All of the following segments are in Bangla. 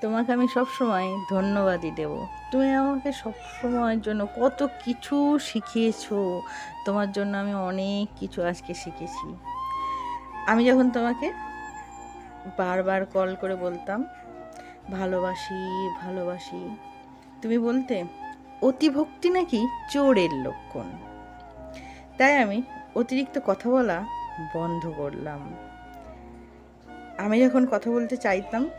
তোমাকে আমি সব সময় ধন্যবাদই দেব। তুমি আমাকে সব সময়ের জন্য কত কিছু শিখিয়েছো। তোমার জন্য আমি অনেক কিছু আজকে শিখেছি। আমি যখন তোমাকে বারবার কল করে বলতাম, ভালোবাসি ভালোবাসি, তুমি বলতে, অতিভক্তি নাকি চোরের লক্ষণ? তাই আমি অতিরিক্ত কথা বলা বন্ধ করলাম। আমি যখন কথা বলতে চাইতাম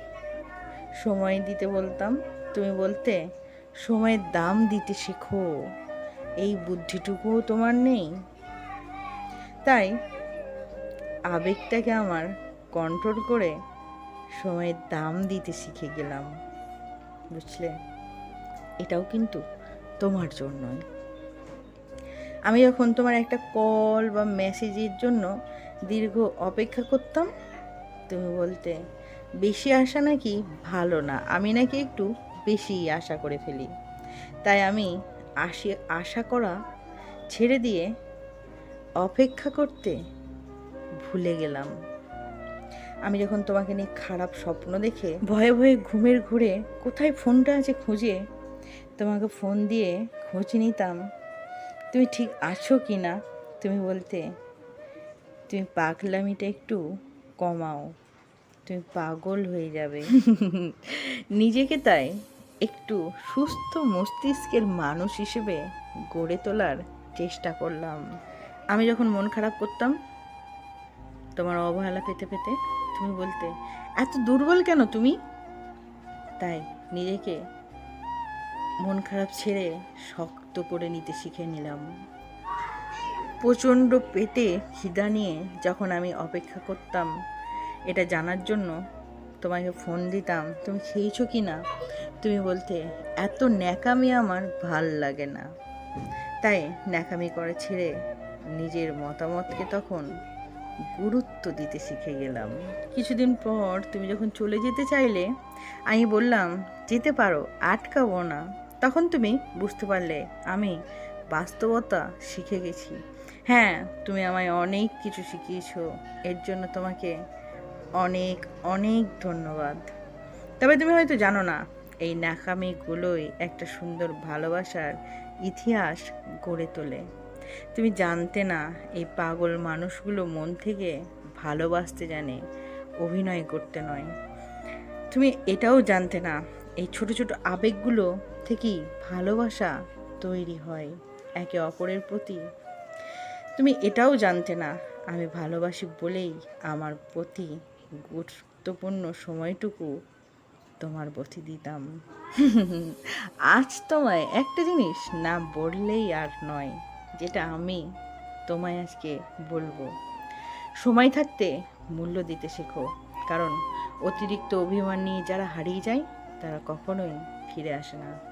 সময় দিতে বলতাম। তুমি বলতে, সময়ের দাম দিতে শেখো। এই বুদ্ধিটুকুও তোমার নেই। তাই আবেগটাকে আমার কন্ট্রোল করে সময়ের দাম দিতে শিখে গেলাম। বুঝলে? এটাও কিন্তু তোমার জন্যই। আমি যখন তোমার একটা কল বা মেসেজের জন্য দীর্ঘ অপেক্ষা করতাম, তুমি বলতে বেশি আশা নাকি ভালো না? আমি নাকি একটু বেশি আশা করে ফেলি। তাই আমি আশি, আশা করা ছেড়ে দিয়ে অপেক্ষা করতে ভুলে গেলাম। আমি যখন তোমাকে নিয়ে খারাপ স্বপ্ন দেখে ভয়ে ভয়ে ঘুমের ঘুরে কোথায় ফোনটা আছে খুঁজে তোমাকে ফোন দিয়ে খোঁজ নিতাম। তুমি ঠিক আছো কি না? তুমি বলতে, তুমি পাগলামিটা একটু কমাও। তুমি পাগল হয়ে যাবে। নিজেকে তাই একটু সুস্থ মস্তিষ্কের মানুষ হিসেবে গড়ে তোলার চেষ্টা করলাম। আমি যখন মন খারাপ করতাম, তোমার অবহেলা পেতে পেতে তুমি বলতে, এত দুর্বল কেন তুমি? তাই নিজেকে মন খারাপ ছেড়ে শক্ত করে নিতে শিখে নিলাম। প্রচণ্ড পেটে খিদা নিয়ে যখন আমি অপেক্ষা করতাম এটা জানার জন্য তোমাকে ফোন দিতাম, তুমি খেয়েছো কি না? তুমি বলতে, এত ন্যাকামি আমার ভালো লাগে না। তাই ন্যাকামি করে ছেড়ে নিজের মতামতকে তখন গুরুত্ব দিতে শিখে গেলাম। কিছুদিন পর তুমি যখন চলে যেতে চাইলে, আমি বললাম, যেতে পারো, আটকাবো না। তখন তুমি বুঝতে পারলে আমি বাস্তবতা শিখে গেছি। হ্যাঁ তুমি আমায় অনেক কিছু শিখিয়েছো। এর জন্য তোমাকে অনেক অনেক ধন্যবাদ। তবে তুমি হয়তো জানো না, এই ন্যাকামিগুলোই একটা সুন্দর ভালোবাসার ইতিহাস গড়ে তোলে। তুমি জানতে না, এই পাগল মানুষগুলো মন থেকে ভালোবাসতে জানে, অভিনয় করতে নয়। তুমি এটাও জানতে না, এই ছোট ছোট আবেগগুলো থেকেই ভালোবাসা তৈরি হয় একে অপরের প্রতি। তুমি এটাও জানতে না, আমি ভালোবাসি বলেই আমার প্রতি গুরুত্বপূর্ণ সময়টুকু তোমার প্রতি দিতাম। আজ তোমায় একটা জিনিস না বললেই আর নয়, যেটা আমি তোমায় আজকে বলব। সময় থাকতে মূল্য দিতে শেখো, কারণ অতিরিক্ত অভিমান নিয়ে যারা হারিয়ে যায়, তারা কখনোই ফিরে আসে না।